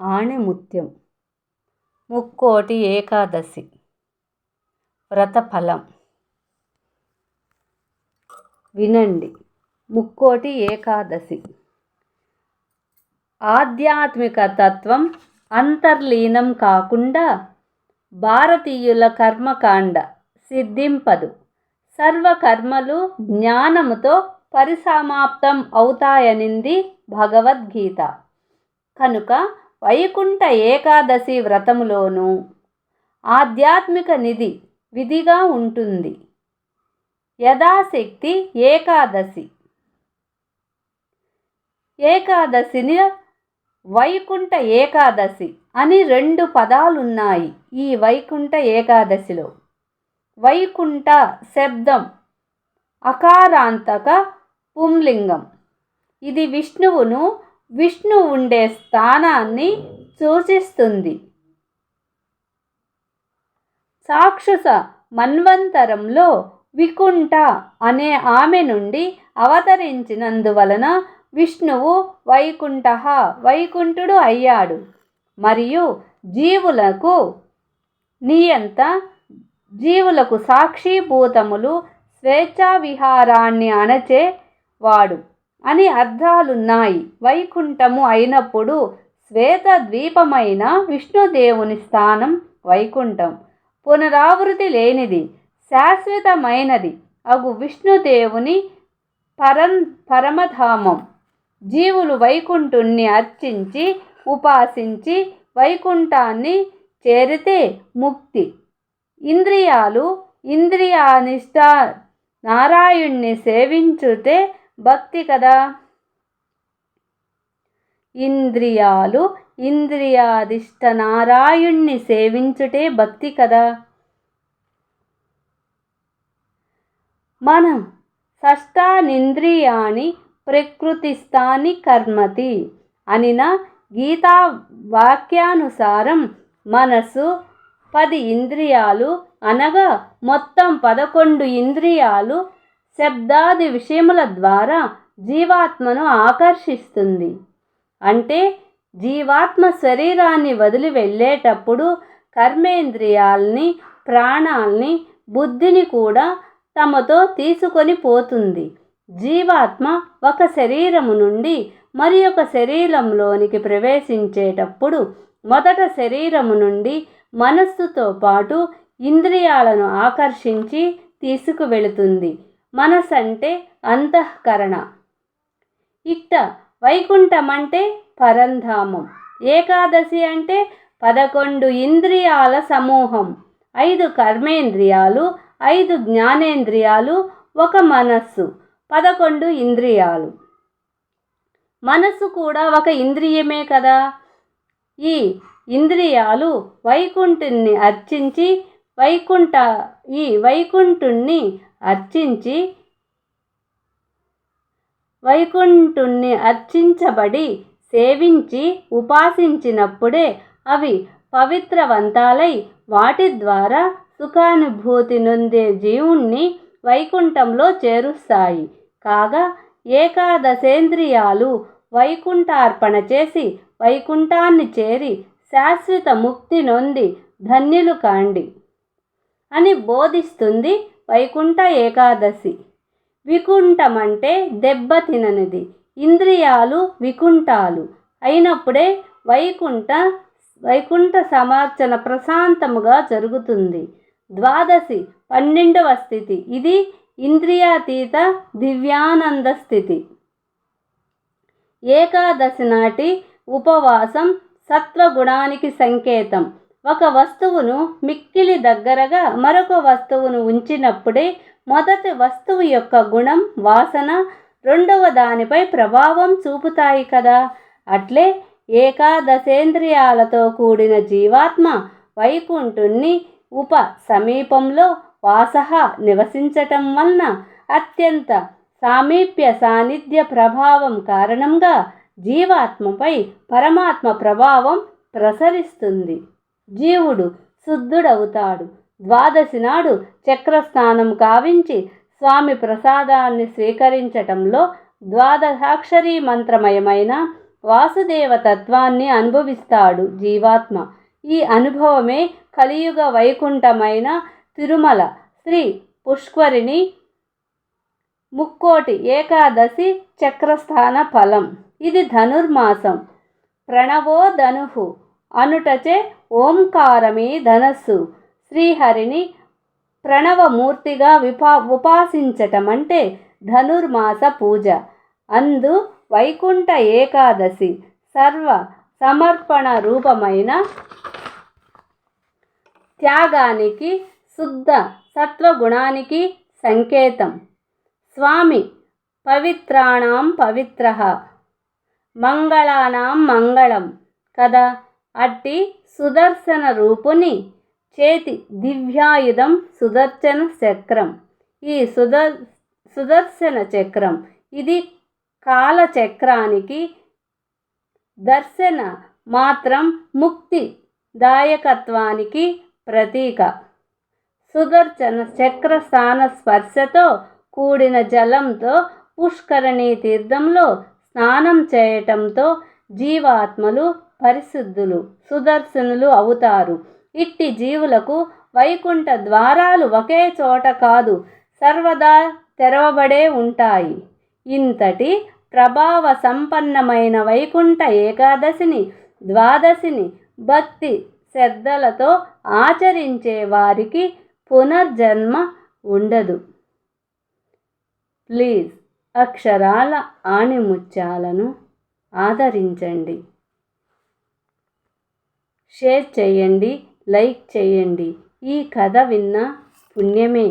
ఆణిముత్యం. ముక్కోటి ఏకాదశి. వ్రతఫలం. వినండి. ముక్కోటి ఏకాదశి. ఆధ్యాత్మిక తత్వం అంతర్లీనం కాకుండా భారతీయుల కర్మకాండ సిద్ధింపదు. సర్వకర్మలు జ్ఞానముతో పరిసమాప్తం అవుతాయనింది భగవద్గీత. కనుక వైకుంఠ ఏకాదశి వ్రతములోనూ ఆధ్యాత్మిక నిధి విధిగా ఉంటుంది. యథాశక్తి ఏకాదశి. ఏకాదశిని వైకుంఠ ఏకాదశి అని రెండు పదాలున్నాయి ఈ వైకుంఠ ఏకాదశిలో. వైకుంఠ శబ్దం అకారాంతక పుంలింగం. ఇది విష్ణువును విష్ణు ఉండే స్థానాన్ని సూచిస్తుంది. సాక్షుస మన్వంతరంలో వికుంఠ అనే ఆమె నుండి అవతరించినందువలన విష్ణువు వైకుంఠ వైకుంఠుడు అయ్యాడు. మరియు జీవులకు నియంత జీవులకు సాక్షిభూతములు స్వేచ్ఛా విహారాన్ని అణచే వాడు. అని అర్థాలున్నాయి. వైకుంఠము అయినప్పుడు శ్వేత ద్వీపమైన విష్ణుదేవుని స్థానం వైకుంఠం. పునరావృతి లేనిది శాశ్వతమైనది అగు విష్ణుదేవుని పరం పరమధామం. జీవులు వైకుంఠుణ్ణి అర్చించి ఉపాసించి వైకుంఠాన్ని చేరితే ముక్తి. ఇంద్రియాలు ఇంద్రియానిష్ట నారాయణ్ణి సేవించుతే భక్తి కదా? ఇంద్రియాలు ఇంద్రియాధిష్ట నారాయణ్ణి సేవించుటే భక్తి కదా? మనం షష్టానింద్రియాణి ప్రకృతిస్థాని కర్మతి అనిన గీతా వాక్యానుసారం మనసు పది ఇంద్రియాలు అనగా మొత్తం పదకొండు ఇంద్రియాలు శబ్దాది విషయముల ద్వారా జీవాత్మను ఆకర్షిస్తుంది. అంటే జీవాత్మ శరీరాన్ని వదిలి వెళ్ళేటప్పుడు కర్మేంద్రియాల్ని ప్రాణాల్ని బుద్ధిని కూడా తమతో తీసుకొని పోతుంది. జీవాత్మ ఒక శరీరము నుండి మరి ఒక శరీరంలోనికి ప్రవేశించేటప్పుడు మొదట శరీరము నుండి మనస్సుతో పాటు ఇంద్రియాలను ఆకర్షించి తీసుకువెళుతుంది. మనసంటే అంటే అంతఃకరణ. ఇట్ట వైకుంఠం అంటే పరంధామం. ఏకాదశి అంటే పదకొండు ఇంద్రియాల సమూహం. ఐదు కర్మేంద్రియాలు ఐదు జ్ఞానేంద్రియాలు ఒక మనస్సు పదకొండు ఇంద్రియాలు. మనస్సు కూడా ఒక ఇంద్రియమే కదా. ఈ ఇంద్రియాలు వైకుంఠుణ్ణి అర్చించి వైకుంఠ ఈ వైకుంఠుణ్ణి అర్చించి వైకుంఠుణ్ణి అర్చించబడి సేవించి ఉపాసించినప్పుడే అవి పవిత్రవంతాలై వాటి ద్వారా సుఖానుభూతి నొందే జీవుణ్ణి వైకుంఠంలో చేరుస్తాయి. కాగా ఏకాదశేంద్రియాలు వైకుంఠార్పణ చేసి వైకుంఠాన్ని చేరి శాశ్వత ముక్తి నొంది ధన్యులు కాండి. అని బోధిస్తుంది వైకుంఠ ఏకాదశి. వికుంఠం అంటే దెబ్బతిననిది ఇంద్రియాలు వికుంఠాలు. అయినప్పుడే వైకుంఠ వైకుంఠ సమార్చన ప్రశాంతముగా జరుగుతుంది. ద్వాదశి పన్నెండవ స్థితి. ఇది ఇంద్రియాతీత దివ్యానంద స్థితి. ఏకాదశి నాటి ఉపవాసం సత్వగుణానికి సంకేతం. ఒక వస్తువును మిక్కిలి దగ్గరగా మరొక వస్తువును ఉంచినప్పుడే మొదటి వస్తువు యొక్క గుణం వాసన రెండవ దానిపై ప్రభావం చూపుతాయి కదా. అట్లే ఏకాదశేంద్రియాలతో కూడిన జీవాత్మ వైకుంఠుణ్ణి ఉప సమీపంలో వాసహ నివసించటం వలన అత్యంత సామీప్య సాన్నిధ్య ప్రభావం కారణంగా జీవాత్మపై పరమాత్మ ప్రభావం ప్రసరిస్తుంది. జీవుడు శుద్ధుడవుతాడు. ద్వాదశి నాడు చక్రస్నానం కావించి స్వామి ప్రసాదాన్ని స్వీకరించటంలో ద్వాదశాక్షరీ మంత్రమయమైన వాసుదేవ తత్వాన్ని అనుభవిస్తాడు జీవాత్మ. ఈ అనుభవమే కలియుగ వైకుంఠమైన తిరుమల శ్రీ పుష్కరిణి ముక్కోటి ఏకాదశి చక్రస్థాన ఫలం. ఇది ధనుర్మాసం. ప్రణవో ధనుహు అనుటచే ఓంకారమే ధనస్సు. శ్రీహరిని ప్రణవమూర్తిగా విపా ఉపాసించటం అంటే ధనుర్మాస పూజ. అందు వైకుంఠ ఏకాదశి సర్వ సమర్పణ రూపమైన త్యాగానికి శుద్ధ సత్వగుణానికి సంకేతం. స్వామి పవిత్రాణం పవిత్ర. మంగళానాం మంగళం. కదా? అట్టి సుదర్శన రూపుని చేతి దివ్యాయుధం సుదర్శన చక్రం. ఈ సుదర్ సుదర్శన చక్రం ఇది కాలచక్రానికి దర్శన మాత్రం ముక్తి దాయకత్వానికి ప్రతీక. సుదర్శన చక్ర స్థాన స్పర్శతో కూడిన జలంతో పుష్కరణీ తీర్థంలో స్నానం చేయటంతో జీవాత్మలు పరిశుద్ధులు సుదర్శనులు అవుతారు. ఇట్టి జీవులకు వైకుంఠ ద్వారాలు ఒకే చోట కాదు సర్వదా తెరవబడే ఉంటాయి. ఇంతటి ప్రభావ సంపన్నమైన వైకుంఠ ఏకాదశిని ద్వాదశిని భక్తి శ్రద్ధలతో ఆచరించే వారికి పునర్జన్మ ఉండదు. ప్లీజ్ అక్షరాల ఆణిముత్యాలను ఆదరించండి. షేర్ చేయండి లైక్ చేయండి. ఈ కథ విన్న పుణ్యమే.